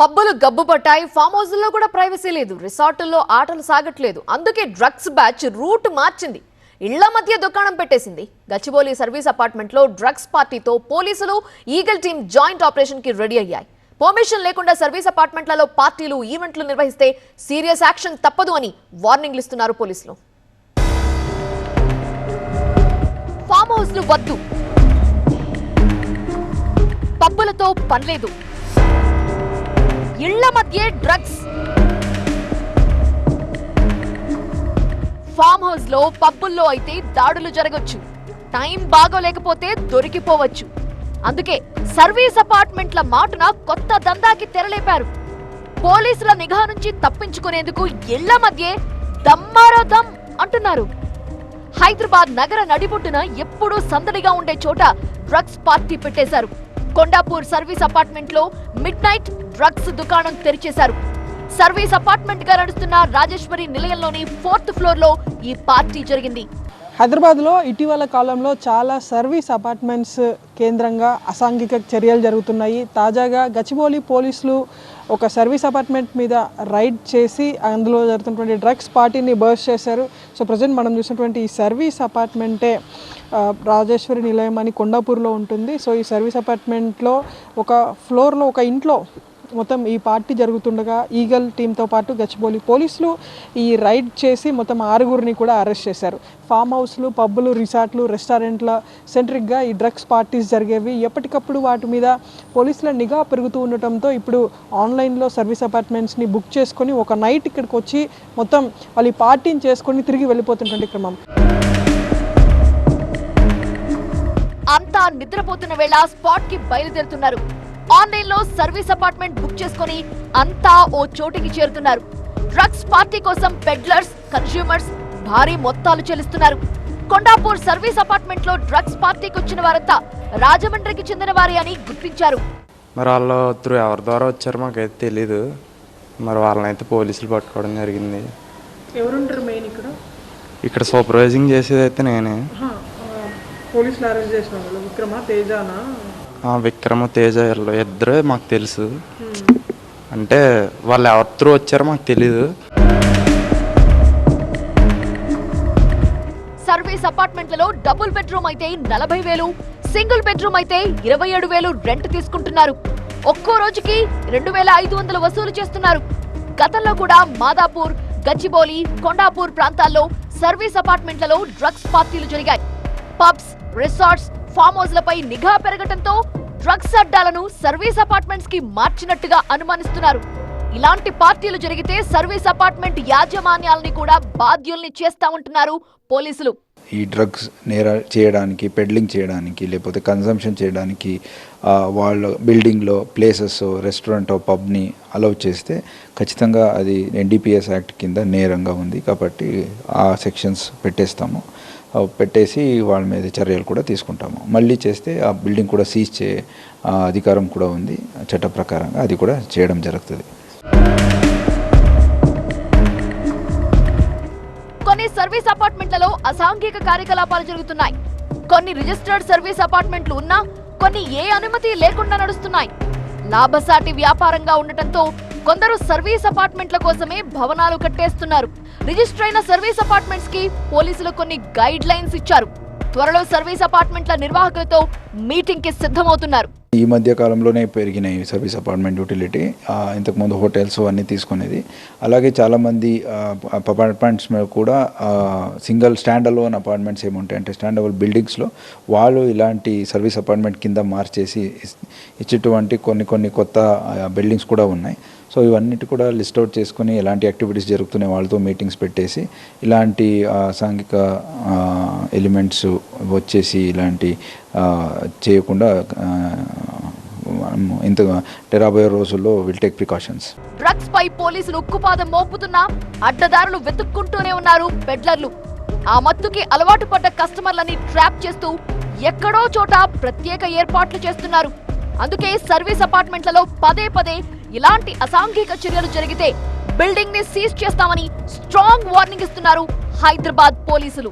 పబ్బులు గబ్బు పట్టాయి ఫామ్ హౌస్లో కూడా ప్రైవసీ లేదు. రిసార్టుల్లో ఆటలు సాగట్లేదు. అందుకే డ్రగ్స్ బ్యాచ్ రూట్ మార్చింది. ఇళ్ళ మధ్య దుకాణం పెట్టేసింది. గచ్చిబౌలి సర్వీస్ అపార్ట్మెంట్లో డ్రగ్స్ పార్టీతో పోలీసులు ఈగల్ టీం జాయింట్ ఆపరేషన్కి రెడీ అయ్యాయి. పర్మిషన్ లేకుండా సర్వీస్ అపార్ట్మెంట్లలో పార్టీలు ఈవెంట్లు నిర్వహిస్తే సీరియస్ యాక్షన్ తప్పదు అని వార్నింగ్లు ఇస్తున్నారు పోలీసులు. ఫామ్ హౌస్లు వద్దు. పబ్బులతో పనిలేదు ఇళ్ళ మధ్య డ్రగ్స్. ఫామ్ హౌస్లో పబ్బుల్లో అయితే దాడులు జరగొచ్చు. టైం బాగోలేకపోతే దొరికిపోవచ్చు. అందుకే సర్వీస్ అపార్ట్మెంట్ల మాటున కొత్త దందాకి తెరలేపారు. పోలీసుల నిఘా నుంచి తప్పించుకునేందుకు ఇళ్ళ మధ్య దమ్మారో దమ్ అంటున్నారు. హైదరాబాద్ నగర నడిబొట్టున ఎప్పుడూ సందడిగా ఉండే చోట డ్రగ్స్ పార్టీ పెట్టేశారు. కొండాపూర్ సర్వీస్ అపార్ట్మెంట్లో మిడ్ నైట్ డ్రగ్స్ దుకాణం తెరిచేశారు. సర్వీస్ అపార్ట్మెంట్గా నడుస్తున్న రాజేశ్వరి నిలయంలోని ఫోర్త్ ఫ్లోర్లో ఈ పార్టీ జరిగింది. హైదరాబాద్లో ఇటీవల కాలంలో చాలా సర్వీస్ అపార్ట్మెంట్స్ కేంద్రంగా అసాంఘిక చర్యలు జరుగుతున్నాయి. తాజాగా గచ్చిబౌలి పోలీసులు ఒక సర్వీస్ అపార్ట్మెంట్ మీద రైడ్ చేసి అందులో జరుగుతున్నటువంటి డ్రగ్స్ పార్టీని బర్స్ చేశారు. సో ప్రజెంట్ మనం చూసినటువంటి ఈ సర్వీస్ అపార్ట్మెంటే రాజేశ్వరి నిలయం అని కొండాపూర్లో ఉంటుంది. సో ఈ సర్వీస్ అపార్ట్మెంట్లో ఒక ఫ్లోర్లో ఒక ఇంట్లో మొత్తం ఈ పార్టీ జరుగుతుండగా ఈగల్ టీంతో పాటు గచ్చిబౌలి పోలీసులు ఈ రైడ్ చేసి మొత్తం ఆరుగురిని కూడా అరెస్ట్ చేశారు. ఫామ్ హౌస్లు పబ్బులు రిసార్ట్లు రెస్టారెంట్ల సెంట్రిక్గా ఈ డ్రగ్స్ పార్టీస్ జరిగేవి. ఎప్పటికప్పుడు వాటి మీద పోలీసుల నిఘా పెరుగుతూ ఉండటంతో ఇప్పుడు ఆన్లైన్లో సర్వీస్ అపార్ట్మెంట్స్ని బుక్ చేసుకొని ఒక నైట్ ఇక్కడికి వచ్చి మొత్తం వాళ్ళు ఈ పార్టీని చేసుకొని తిరిగి వెళ్ళిపోతున్నటువంటి క్రమం. నిద్రపోతున్న వేళ స్పాట్కి బయలుదేరుతున్నారు. ఆన్లైన్లో సర్వీస్ అపార్ట్మెంట్ బుక్ చేసుకొని అంతా ఓ చోటికి చేరుతున్నారు. డ్రగ్స్ పార్టీ కోసం పెడ్లర్స్ కన్స్యూమర్స్ భారీ మొత్తాలు చెల్లిస్తున్నారు. కొండాపూర్ సర్వీస్ అపార్ట్మెంట్లో డ్రగ్స్ పార్టీకి వచ్చిన వారంతా రాజమండ్రికి చెందిన వారి అని గుర్తించారు. మరి వాళ్ళు త్రూ ఎవరి ద్వారా వచ్చారో మాకైతే తెలీదు. మరి వాళ్ళని అయితే పోలీసులు పట్టుకోవడం జరిగింది. ఎవరుంటారు మెయిన్ ఇక్కడ? ఇక్కడ సూపర్వైజింగ్ చేసేది అయితే నేనే పోలీసులు అరెస్ట్ చేసిన వాళ్ళు. విక్రమ తేజానా? ఆ విక్రమ తేజ ఇద్దరే మాకు తెలుసు. అంటే వాళ్ళు ఎవరి త్రూ వచ్చారో మాకు తెలీదు. సర్వీస్ అపార్ట్మెంట్లలో డబుల్ బెడ్రూమ్ అయితే నలభై వేలు సింగిల్ బెడ్రూమ్ అయితే ఇరవై ఏడు వేలు రెంట్ తీసుకుంటున్నారు. ఒక్కో రోజుకి రెండు వేల ఐదు వందలు వసూలు చేస్తున్నారు. గతంలో కూడా మాదాపూర్ గచ్చిబౌలి కొండాపూర్ ప్రాంతాల్లో సర్వీస్ అపార్ట్మెంట్లలో డ్రగ్స్ పార్టీలు జరిగాయి. పబ్స్ రిసార్ట్స్ ఫామ్ హౌస్లపై నిఘా పెరగటంతో డ్రగ్స్ అడ్డాలను సర్వీస్ అపార్ట్మెంట్స్కి మార్చినట్టుగా అనుమానిస్తున్నారు. ఇలాంటి పార్టీలు జరిగితే సర్వీస్ అపార్ట్మెంట్ యాజమాన్యాల్ని కూడా బాధ్యుల్ని చేస్తామంటున్నారు పోలీసులు. ఈ డ్రగ్స్ నేర చేయడానికి పెడ్లింగ్ చేయడానికి లేకపోతే కన్సంప్షన్ చేయడానికి వాళ్ళ బిల్డింగ్లో ప్లేసెస్ రెస్టారెంట్ పబ్ని అలౌ చేస్తే ఖచ్చితంగా అది ఎన్డీపీఎస్ యాక్ట్ కింద నేరంగా ఉంది కాబట్టి ఆ సెక్షన్స్ పెట్టేస్తాము. పెట్టేసి వాళ్ళ మీద చర్యలు కూడా తీసుకుంటాము. మళ్ళీ చేస్తే ఆ బిల్డింగ్ కూడా సీజ్ చే అధికారం కూడా ఉంది. చట్ట ప్రకారంగా అది కూడా చేయడం జరుగుతుంది. కొన్ని సర్వీస్ అపార్ట్మెంట్లలో అసాంఘిక కార్యకలాపాలు జరుగుతున్నాయి. కొన్ని రిజిస్టర్డ్ సర్వీస్ అపార్ట్మెంట్లు ఉన్నా కొన్ని ఏ అనుమతి లేకుండా నడుస్తున్నాయి. లాభసాటి వ్యాపారంగా ఉండటంతో కొందరు సర్వీస్ అపార్ట్మెంట్ల కోసమే భవనాలు కట్టేస్తున్నారు. రిజిస్టర్ అయిన సర్వీస్ అపార్ట్మెంట్స్కి పోలీసులు కొన్ని గైడ్ లైన్స్ ఇచ్చారు. త్వరలో సర్వీస్ అపార్ట్మెంట్ల నిర్వాహకులతో మీటింగ్కి సిద్ధమవుతున్నారు. ఈ మధ్య కాలంలోనే పెరిగినాయి సర్వీస్ అపార్ట్మెంట్ యూటిలిటీ. ఇంతకుముందు హోటల్స్ అన్నీ తీసుకునేది. అలాగే చాలామంది అపార్ట్మెంట్స్ మీద కూడా సింగిల్ స్టాండ్ అలోన్ అపార్ట్మెంట్స్ ఏముంటాయి అంటే స్టాండ్ అలోన్ బిల్డింగ్స్లో వాళ్ళు ఇలాంటి సర్వీస్ అపార్ట్మెంట్ కింద మార్చేసి ఇచ్చేటువంటి కొన్ని కొన్ని కొత్త బిల్డింగ్స్ కూడా ఉన్నాయి. సో ఇవన్నిటి కూడా లిస్ట్ అవుట్ చేసుకుని ఎలాంటి యాక్టివిటీస్ జరుగుతున్నాయి వాళ్ళతో మీటింగ్స్ పెట్టేసి ఇలాంటి సాంఘిక ఎలిమెంట్స్ వచ్చేసి ఇలాంటి చేయకుండా ఇంత అంటే రాబోయే రోజుల్లో విల్ టేక్ ప్రికాషన్స్. డ్రగ్స్ పై పోలీసులు ఉక్కుపాదం మోపుతున్నా అడ్డదారులు వెతుక్కుంటూనే ఉన్నారు పెడ్లర్లు. ఆ మత్తుకి అలవాటు పడ్డ కస్టమర్లని ట్రాప్ చేస్తూ ఎక్కడో చోట ప్రత్యేక ఏర్పాట్లు చేస్తున్నారు. అందుకే సర్వీస్ అపార్ట్మెంట్లలో పదే పదే ఇలాంటి అసాంఘిక చర్యలు జరిగితే బిల్డింగ్ని సీజ్ చేస్తామని స్ట్రాంగ్ వార్నింగ్ ఇస్తున్నారు హైదరాబాద్ పోలీసులు.